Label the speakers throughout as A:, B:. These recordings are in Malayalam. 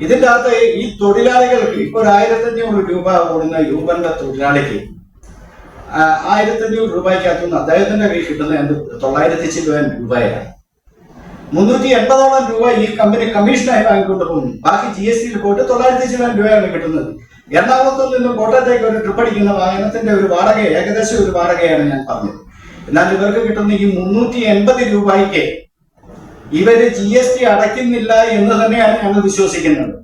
A: ഇതിന്റെ അകത്ത് ഈ തൊഴിലാളികൾക്ക് ഇപ്പൊ ഒരു ആയിരത്തഞ്ഞൂറ് രൂപ ഓടുന്ന യൂബറിന്റെ തൊഴിലാളിക്ക് ആയിരത്തി അഞ്ഞൂറ് രൂപയ്ക്കകത്തുനിന്ന് അദ്ദേഹത്തിന്റെ കയ്യിൽ കിട്ടുന്ന എന്ത്? തൊള്ളായിരത്തി ചില്ലുവാൻ രൂപയാണ്. മുന്നൂറ്റി എൺപതോളം രൂപ ഈ കമ്പനി കമ്മീഷനായി വാങ്ങിക്കൊണ്ട് പോകുന്നു. ബാക്കി ജി എസ് ടിയിൽ പോയിട്ട് തൊള്ളായിരത്തി ചില്ലുവാൻ രൂപയാണ് കിട്ടുന്നത്. എറണാകുളത്തു നിന്ന് കോട്ടയത്തേക്ക് ഒരു ട്രിപ്പ് അടിക്കുന്ന വാഹനത്തിന്റെ ഒരു വാടക ഏകദേശം ഒരു വാടകയാണ് ഞാൻ പറഞ്ഞത്. എന്നാൽ ഇവർക്ക് കിട്ടുന്ന ഈ മുന്നൂറ്റി എൺപത് രൂപയ്ക്ക് ഇവർ ജി എസ് ടി അടയ്ക്കുന്നില്ല എന്ന് തന്നെയാണ് ഞങ്ങൾ വിശ്വസിക്കുന്നത്.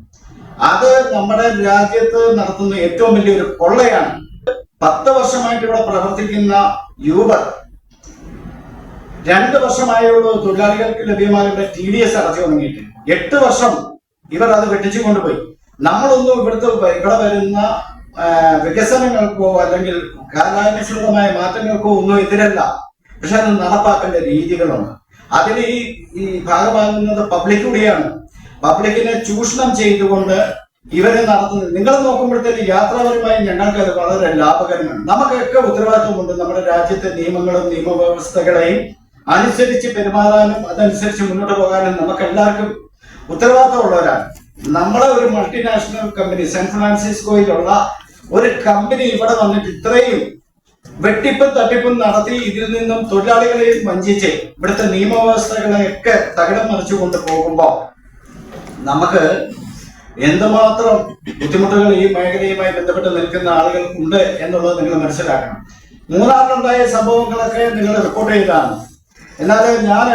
A: അത് നമ്മുടെ രാജ്യത്ത് നടത്തുന്ന ഏറ്റവും വലിയൊരു കൊള്ളയാണ്. പത്ത് വർഷമായിട്ട് ഇവിടെ പ്രവർത്തിക്കുന്ന യൂബർ രണ്ട് വർഷമായുള്ള തൊഴിലാളികൾക്ക് ലഭ്യമാകേണ്ട ടി ഡി എസ് അടച്ചു തുടങ്ങിയിട്ട്. എട്ട് വർഷം ഇവർ അത് വെട്ടിച്ചു കൊണ്ടുപോയി. നമ്മളൊന്നും ഇവിടുത്തെ ഇവിടെ വരുന്ന വികസനങ്ങൾക്കോ അല്ലെങ്കിൽ കാലാനുസൃതമായ മാറ്റങ്ങൾക്കോ ഒന്നും എതിരല്ല. പക്ഷെ അത് നടപ്പാക്കേണ്ട രീതികളുണ്ട്. അതിൽ ഈ ഈ ഭാഗമാകുന്നത് പബ്ലിക് കൂടിയാണ് പബ്ലിക്കിനെ ചൂഷണം ചെയ്തുകൊണ്ട് ഇവരെ നടത്തുന്നത്. നിങ്ങൾ നോക്കുമ്പോഴത്തേക്ക് യാത്രാപരമായി ഞങ്ങൾക്ക് അത് വളരെ ലാഭകരമാണ്. നമുക്കൊക്കെ ഉത്തരവാദിത്വമുണ്ട്. നമ്മുടെ രാജ്യത്തെ നിയമങ്ങളും നിയമവ്യവസ്ഥകളെയും അനുസരിച്ച് പെരുമാറാനും അതനുസരിച്ച് മുന്നോട്ട് പോകാനും നമുക്ക് എല്ലാവർക്കും ഉത്തരവാദിത്തമുള്ളവരാണ്. നമ്മളെ ഒരു മൾട്ടിനാഷണൽ കമ്പനി സാൻ ഫ്രാൻസിസ്കോയിലുള്ള ഒരു കമ്പനി ഇവിടെ വന്നിട്ട് ഇത്രയും വെട്ടിപ്പും തട്ടിപ്പും നടത്തി ഇതിൽ നിന്നും തൊഴിലാളികളെയും വഞ്ചിച്ച് ഇവിടുത്തെ നിയമവ്യവസ്ഥകളെയൊക്കെ തകിടം മറിച്ചു കൊണ്ട് പോകുമ്പോൾ നമുക്ക് എന്തുമാത്രം ബുദ്ധിമുട്ടുകൾ ഈ മേഖലയുമായി ബന്ധപ്പെട്ട് നിൽക്കുന്ന ആളുകൾ ഉണ്ട് എന്നുള്ളത് നിങ്ങൾ മനസ്സിലാക്കണം. മൂന്നാറിലുണ്ടായ സംഭവങ്ങളൊക്കെ നിങ്ങൾ റിപ്പോർട്ട് ചെയ്താണ്. എന്നാൽ ഞാൻ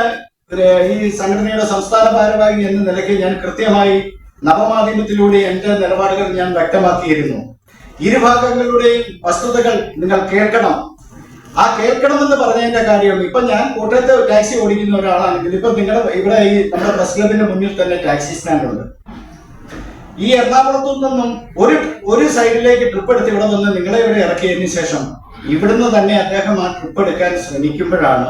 A: ഈ സംഘടനയുടെ സംസ്ഥാന ഭാരവാഹി എന്ന നിലയ്ക്ക് ഞാൻ കൃത്യമായി നവമാധ്യമത്തിലൂടെ എന്റെ നിലപാടുകൾ ഞാൻ വ്യക്തമാക്കിയിരുന്നു. ഇരുഭാഗങ്ങളുടെയും വസ്തുതകൾ നിങ്ങൾ കേൾക്കണം. ആ കേൾക്കണമെന്ന് പറഞ്ഞതിന്റെ കാര്യം ഇപ്പൊ ഞാൻ കോട്ടയത്ത് ടാക്സി ഓടിക്കുന്ന ഒരാളാണെങ്കിൽ ഇപ്പൊ നിങ്ങളുടെ ഇവിടെ ഈ നമ്മുടെ പ്രസ് ക്ലബിന്റെ മുന്നിൽ തന്നെ ടാക്സി സ്റ്റാൻഡ് ഉണ്ട് ഈ എറണാകുളത്തു നിന്നും ഒരു ഒരു സൈഡിലേക്ക് ട്രിപ്പ് എടുത്ത് ഇവിടെ വന്ന് നിങ്ങളെ ഇവിടെ ഇറക്കിയതിന് ശേഷം ഇവിടുന്ന് തന്നെ അദ്ദേഹം ആ ട്രിപ്പ് എടുക്കാൻ ശ്രമിക്കുമ്പോഴാണ്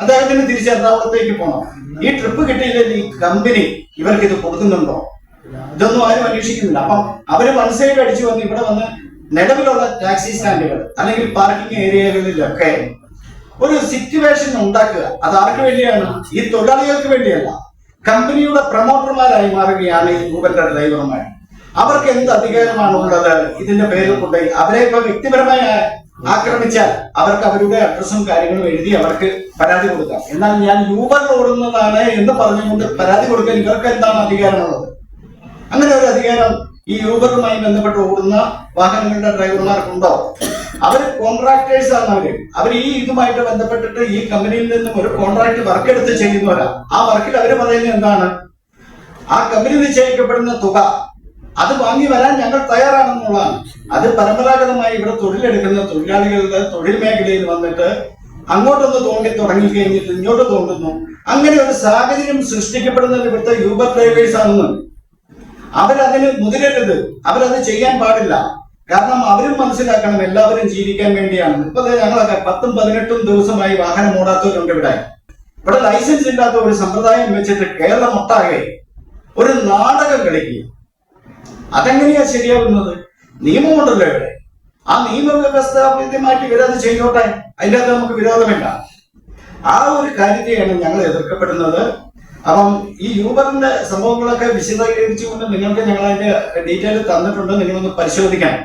A: അദ്ദേഹത്തിന് തിരിച്ച് എറണാകുളത്തേക്ക് പോകണം ഈ ട്രിപ്പ് കിട്ടിയില്ലെങ്കിൽ ഈ കമ്പനി ഇവർക്ക് ഇത് കൊടുക്കുന്നുണ്ടോ? ഇതൊന്നും ആരും അന്വേഷിക്കുന്നില്ല. അപ്പം അവർ വൺ സൈഡ് അടിച്ചു വന്ന് ഇവിടെ വന്ന് നിലവിലുള്ള ടാക്സി സ്റ്റാൻഡുകൾ അല്ലെങ്കിൽ പാർക്കിംഗ് ഏരിയകളിലൊക്കെ ഒരു സിറ്റുവേഷൻ ഉണ്ടാക്കുക. അത് ആർക്ക് വേണ്ടിയാണ്? ഈ തൊഴിലാളികൾക്ക് വേണ്ടിയല്ല. കമ്പനിയുടെ പ്രൊമോട്ടർമാരായി മാറുകയാണ് ഈ ഊബറിന്റെ ഡ്രൈവർമാർ. അവർക്ക് എന്ത് അധികാരമാണ് ഉള്ളത്? ഇതിന്റെ പേരിൽ കൊണ്ടുപോയി അവരെ ഇപ്പൊ വ്യക്തിപരമായി ആക്രമിച്ചാൽ അവർക്ക് അവരുടെ അഡ്രസ്സും കാര്യങ്ങളും എഴുതി അവർക്ക് പരാതി കൊടുക്കാം. എന്നാൽ ഞാൻ യൂബറിൽ ഓടുന്നതാണ് എന്ന് പറഞ്ഞുകൊണ്ട് പരാതി കൊടുക്കാൻ ഇവർക്ക് എന്താണ് അധികാരമുള്ളത്? അങ്ങനെ ഒരു അധികാരം ഈ യൂബറുമായി ബന്ധപ്പെട്ട് ഓടുന്ന വാഹനങ്ങളുടെ ഡ്രൈവർമാർക്കുണ്ടോ? അവർ കോൺട്രാക്ടേഴ്സ് ആണ് അവർ. അവർ ഈ ഇതുമായിട്ട് ബന്ധപ്പെട്ടിട്ട് ഈ കമ്പനിയിൽ നിന്നും ഒരു കോൺട്രാക്ട് വർക്ക് എടുത്ത് ചെയ്യുന്നവരാ. ആ വർക്കിൽ അവർ പറയുന്നത് എന്താണ്? ആ കമ്പനി നിശ്ചയിക്കപ്പെടുന്ന തുക അത് വാങ്ങി വരാൻ ഞങ്ങൾ തയ്യാറാണെന്നുള്ളതാണ്. അത് പരമ്പരാഗതമായി ഇവിടെ തൊഴിലെടുക്കുന്ന തൊഴിലാളികളുടെ തൊഴിൽ മേഖലയിൽ വന്നിട്ട് അങ്ങോട്ടൊന്ന് തോണ്ടി തുടങ്ങി കഴിഞ്ഞിട്ട് ഇങ്ങോട്ട് തോണ്ടുന്നു. അങ്ങനെ ഒരു സാഹചര്യം സൃഷ്ടിക്കപ്പെടുന്നത് ഇവിടുത്തെ യൂബർ ഡ്രൈവേഴ്സ് ആണെന്ന് അവരതിന് മുതിരരുത്. അവരത് ചെയ്യാൻ പാടില്ല. കാരണം അവരും മനസ്സിലാക്കണം എല്ലാവരും ജീവിക്കാൻ വേണ്ടിയാണ്. ഇപ്പൊ ഞങ്ങളൊക്കെ പത്തും പതിനെട്ടും ദിവസമായി വാഹനം ഓടാത്തവരുണ്ട് ഇവിടെ. ഇവിടെ ലൈസൻസ് ഇല്ലാത്ത ഒരു സമ്പ്രദായം വെച്ചിട്ട് കേരളം ഒട്ടാകെ ഒരു നാടകം കളിക്കുക അതെങ്ങനെയാ ശരിയാവുന്നത്? നിയമമുണ്ടല്ലോ ഇവിടെ. ആ നിയമവ്യവസ്ഥ മാറ്റി ഇവരത് ചെയ്തോട്ടെ. അതിന്റെ അകത്ത് നമുക്ക് വിരോധമില്ല. ആ ഒരു കാര്യത്തെയാണ് ഞങ്ങൾ എതിർക്കപ്പെടുന്നത്. അപ്പം ഈ യൂബറിന്റെ സംഭവങ്ങളൊക്കെ വിശദീകരിച്ചുകൊണ്ട് നിങ്ങൾക്ക് ഞങ്ങൾ അതിന്റെ ഡീറ്റെയിൽ തന്നിട്ടുണ്ട്. നിങ്ങളൊന്ന് പരിശോധിക്കണം.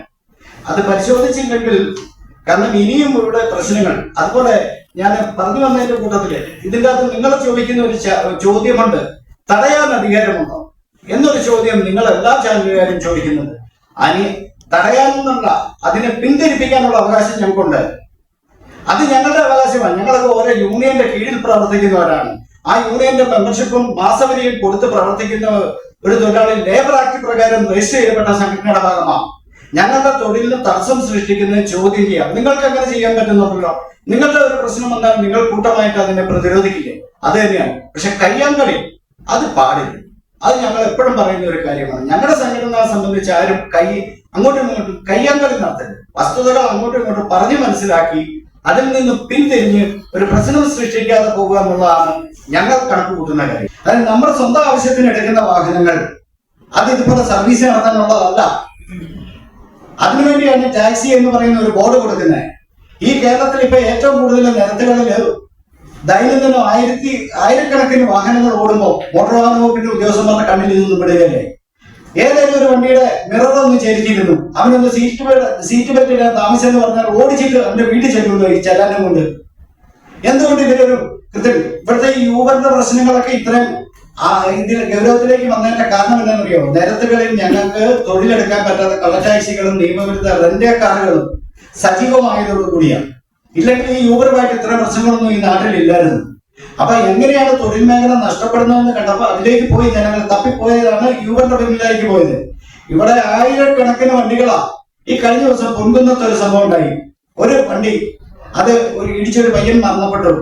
A: അത് പരിശോധിച്ചില്ലെങ്കിൽ കാരണം ഇനിയും ഇവിടെ പ്രശ്നങ്ങൾ. അതുപോലെ ഞാൻ പറഞ്ഞു വന്നതിന്റെ കൂട്ടത്തിൽ ഇതിന്റെ അകത്ത് നിങ്ങൾ ചോദിക്കുന്ന ഒരു ചോദ്യമുണ്ട്. തടയാൻ അധികാരമുണ്ടോ? എന്നൊരു ചോദ്യം നിങ്ങൾ എല്ലാ ചാനലുകാരും ചോദിക്കുന്നത്. അനി തടയാനൊന്നല്ല അതിനെ പിന്തിരിപ്പിക്കാനുള്ള അവകാശം ഞങ്ങൾക്കുണ്ട്. അത് ഞങ്ങളുടെ അവകാശമാണ്. ഞങ്ങളൊക്കെ ഓരോ യൂണിയന്റെ കീഴിൽ പ്രവർത്തിക്കുന്നവരാണ്. ആ യൂണിയന്റെ മെമ്പർഷിപ്പും മാസവരിയും കൊടുത്ത് പ്രവർത്തിക്കുന്ന ഒരു തൊഴിലാളി ലേബർ ആക്ട് പ്രകാരം രജിസ്റ്റർ ചെയ്യപ്പെട്ട സംഘടനയുടെ ഭാഗമാണ്. ഞങ്ങളുടെ തൊഴിലിന് തടസ്സം സൃഷ്ടിക്കുന്ന ചോദ്യം ചെയ്യാം. നിങ്ങൾക്ക് അങ്ങനെ ചെയ്യാൻ പറ്റുന്നുണ്ടല്ലോ. നിങ്ങളുടെ ഒരു പ്രശ്നം വന്നാൽ നിങ്ങൾ കൂട്ടമായിട്ട് അതിനെ പ്രതിരോധിക്കില്ലേ? അത് തന്നെയാണ്. പക്ഷെ കയ്യാങ്കളി അത് പാടില്ല. അത് ഞങ്ങൾ എപ്പോഴും പറയുന്ന ഒരു കാര്യമാണ്. ഞങ്ങളുടെ സംഘടന സംബന്ധിച്ച് ആരും കൈ അങ്ങോട്ടും ഇങ്ങോട്ടും കയ്യാങ്കളി നടത്തരുത്. വസ്തുതകൾ അങ്ങോട്ടും ഇങ്ങോട്ടും പറഞ്ഞു മനസ്സിലാക്കി അതിൽ നിന്ന് പിന്തിരിഞ്ഞ് ഒരു പ്രശ്നം സൃഷ്ടിക്കാതെ പോകുക എന്നുള്ളതാണ് ഞങ്ങൾ കണക്ക് കൂട്ടുന്ന കാര്യം. അതായത് നമ്മുടെ സ്വന്തം ആവശ്യത്തിന് എടുക്കുന്ന വാഹനങ്ങൾ അത് ഇതുപോലെ സർവീസ് നടത്താനുള്ളതല്ല. അതിനുവേണ്ടിയാണ് ടാക്സി എന്ന് പറയുന്ന ഒരു ബോർഡ് കൊടുക്കുന്നത്. ഈ കേരളത്തിൽ ഇപ്പൊ ഏറ്റവും കൂടുതൽ നിരത്തുകളിൽ ദൈനംദിനം ആയിരത്തി ആയിരക്കണക്കിന് വാഹനങ്ങൾ ഓടുമ്പോൾ മോട്ടോർ വാഹന വകുപ്പിന്റെ ഉദ്യോഗസ്ഥന്മാരുടെ കണ്ണിൽ നിന്നും വിടുകയല്ലേ ഏതെങ്കിലും ഒരു വണ്ടിയുടെ മിറർ ഒന്ന് ചെരിഞ്ഞിരുന്നു അവനൊന്ന് സീറ്റ് ബെൽറ്റ് സീറ്റ് ബെൽറ്റ് ഇടാൻ താമസം എന്ന് പറഞ്ഞാൽ ഓടിച്ചിട്ട് അവന്റെ വീട്ടിൽ ചെല്ലുന്നു ഈ ചെല്ലാനും കൊണ്ട്. എന്തുകൊണ്ട് ഇതിലൊരു കൃത്യം? ഇവിടുത്തെ ഈ യൂബറിന്റെ പ്രശ്നങ്ങളൊക്കെ ഇത്രയും ആ ഇതിൽ ഗൗരവത്തിലേക്ക് വന്നതിന്റെ കാരണം എന്താണെന്നറിയോ? നിരത്തുകളിൽ ഞങ്ങൾക്ക് തൊഴിലെടുക്കാൻ പറ്റാത്ത കള്ളറ്റാക്സികളും നിയമവിരുദ്ധ റെന്റ് കാറുകളും സജീവമായതോടുകൂടിയാണ്. ഇല്ലെങ്കിൽ ഈ യൂബറുമായിട്ട് ഇത്ര പ്രശ്നങ്ങളൊന്നും ഈ നാട്ടിൽ ഇല്ലായിരുന്നു അപ്പൊ എങ്ങനെയാണ് തൊഴിൽ മേഖല നഷ്ടപ്പെടുന്നതെന്ന് കണ്ടപ്പോ അതിലേക്ക് പോയി ജനങ്ങൾ തപ്പിപ്പോയതാണ് യൂബറിന്റെ പിന്നിലേക്ക് പോയത്. ഇവിടെ ആയിരക്കണക്കിന് വണ്ടികളാ. ഈ കഴിഞ്ഞ ദിവസം പൊങ്കുന്നത്തെ ഒരു സംഭവം ഉണ്ടായി. ഒരു വണ്ടി അത് ഒരു ഇടിച്ചൊരു പയ്യൻ മരണപ്പെട്ടു.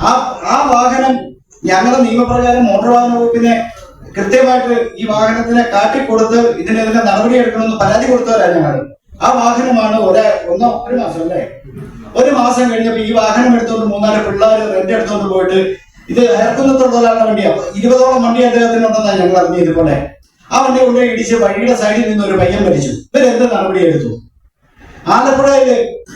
A: ആ ആ വാഹനം ഞങ്ങളുടെ നിയമപ്രകാരം മോട്ടോർ വാഹന വകുപ്പിനെ കൃത്യമായിട്ട് ഈ വാഹനത്തിനെ കാട്ടിക്കൊടുത്ത് ഇതിനെതിരെ നടപടി എടുക്കണമെന്ന് പരാതി കൊടുത്തവരാണ് ഞങ്ങൾ ആ വാഹനമാണ് ഒരേ ഒന്നോ ഒരു മാസം അല്ലേ? ഒരു മാസം കഴിഞ്ഞപ്പോ ഈ വാഹനം എടുത്തോണ്ട് മൂന്നാൽ പിള്ളേർ റെന്റ് എടുത്തോണ്ട് പോയിട്ട് ഇത് ഹയർക്കുന്നത്തോടുള്ള വണ്ടിയാ ഇരുപതോളം വണ്ടി അദ്ദേഹത്തിനുണ്ടെന്നാണ് ഞങ്ങൾ അറിഞ്ഞത് പോലെ ആ വണ്ടി കൊണ്ടുപോയി ഇടിച്ച് വഴിയുടെ സൈഡിൽ നിന്ന് ഒരു പയ്യൻ മരിച്ചു. ഇവരെന്ത് നടപടി എടുത്തു? ആലപ്പുഴയിൽ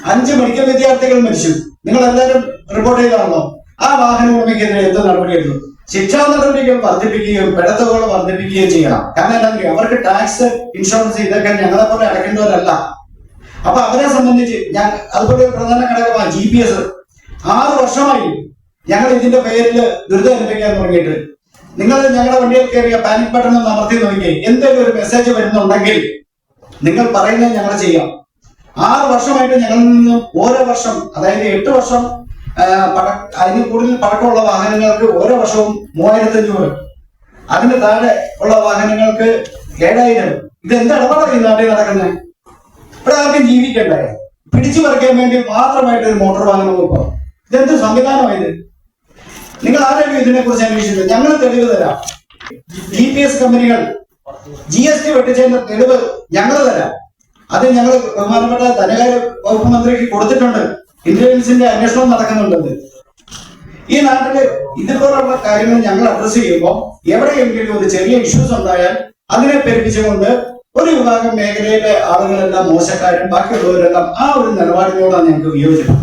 A: അഞ്ച് മെഡിക്കൽ വിദ്യാർത്ഥികൾ മരിച്ചു. നിങ്ങൾ എല്ലാവരും റിപ്പോർട്ട് ചെയ്താണല്ലോ. ആ വാഹന ഉടമയ്ക്കെതിരെ എന്ത് നടപടിയെടുത്തു ശിക്ഷാ നടപടികൾ വർദ്ധിപ്പിക്കുകയും പിഴത്തുകൾ വർദ്ധിപ്പിക്കുകയും ചെയ്യണം. കാരണം എന്താ പറയുക അവർക്ക് ടാക്സ് ഇൻഷുറൻസ് ഇതൊക്കെ ഞങ്ങളെ പോലെ അടയ്ക്കേണ്ടവരല്ല. അപ്പൊ അവരെ സംബന്ധിച്ച് ഞാൻ അതുപോലെ ഒരു പ്രധാന ഘടകമാണ് ജി പി എസ് ആറ് വർഷമായി ഞങ്ങൾ ഇതിന്റെ പേരിൽ ദുരിതം അനുഭവിക്കാൻ തുടങ്ങിയിട്ട്. നിങ്ങൾ ഞങ്ങളുടെ വണ്ടിയിൽ കയറിയ പാനിക് ബട്ടൺ ഒന്ന് അമർത്തി നോക്കി എന്തെങ്കിലും ഒരു മെസ്സേജ് വരുന്നുണ്ടെങ്കിൽ നിങ്ങൾ പറയുന്നത് ഞങ്ങൾ ചെയ്യാം. ആറ് വർഷമായിട്ട് ഞങ്ങളിൽ നിന്ന് ഓരോ വർഷം അതായത് എട്ട് വർഷം അതിന് കൂടുതൽ പഴക്കമുള്ള വാഹനങ്ങൾക്ക് ഓരോ വർഷവും മൂവായിരത്തി അഞ്ഞൂറ് അതിന് താഴെ ഉള്ള വാഹനങ്ങൾക്ക് ഏഴായിരം. ഇത് എന്ത് ഇടപാടാണ് ഈ നാട്ടിൽ നടക്കുന്നത് ഇവിടെ ആർക്കും ജീവിക്കണ്ടേ? പിടിച്ചു പറിക്കാൻ വേണ്ടി മാത്രമായിട്ട് ഒരു മോട്ടോർ വാഹനം വകുപ്പ് ഇതെന്ത് സംവിധാനമായത് നിങ്ങൾ ആരെങ്കിലും ഇതിനെ കുറിച്ച് അന്വേഷിച്ചത് ഞങ്ങൾ തെളിവ് തരാം. ജി പി എസ് കമ്പനികൾ ജി എസ് ടി വെട്ടിച്ചതിന്റെ തെളിവ് ഞങ്ങൾ തരാം. അത് ഞങ്ങൾ ബഹുമാനപ്പെട്ട ധനകാര്യ വകുപ്പ് മന്ത്രിക്ക് കൊടുത്തിട്ടുണ്ട്. ഇന്റലിജൻസിന്റെ അന്വേഷണം നടക്കുന്നുണ്ട് ഈ നാട്ടിൽ ഇതുപോലുള്ള കാര്യങ്ങൾ ഞങ്ങൾ അഡ്രസ് ചെയ്യുമ്പോൾ എവിടെയെങ്കിലും ഒരു ചെറിയ ഇഷ്യൂസ് ഉണ്ടായാൽ അതിനെ പെരുപ്പിച്ചുകൊണ്ട് ഒരു വിഭാഗം മേഖലയിലെ ആളുകളെല്ലാം മോശക്കാരും ബാക്കിയുള്ളവരെല്ലാം ആ ഒരു നിലപാടിനോടാണ് ഞങ്ങൾക്ക് വിയോജിപ്പ്.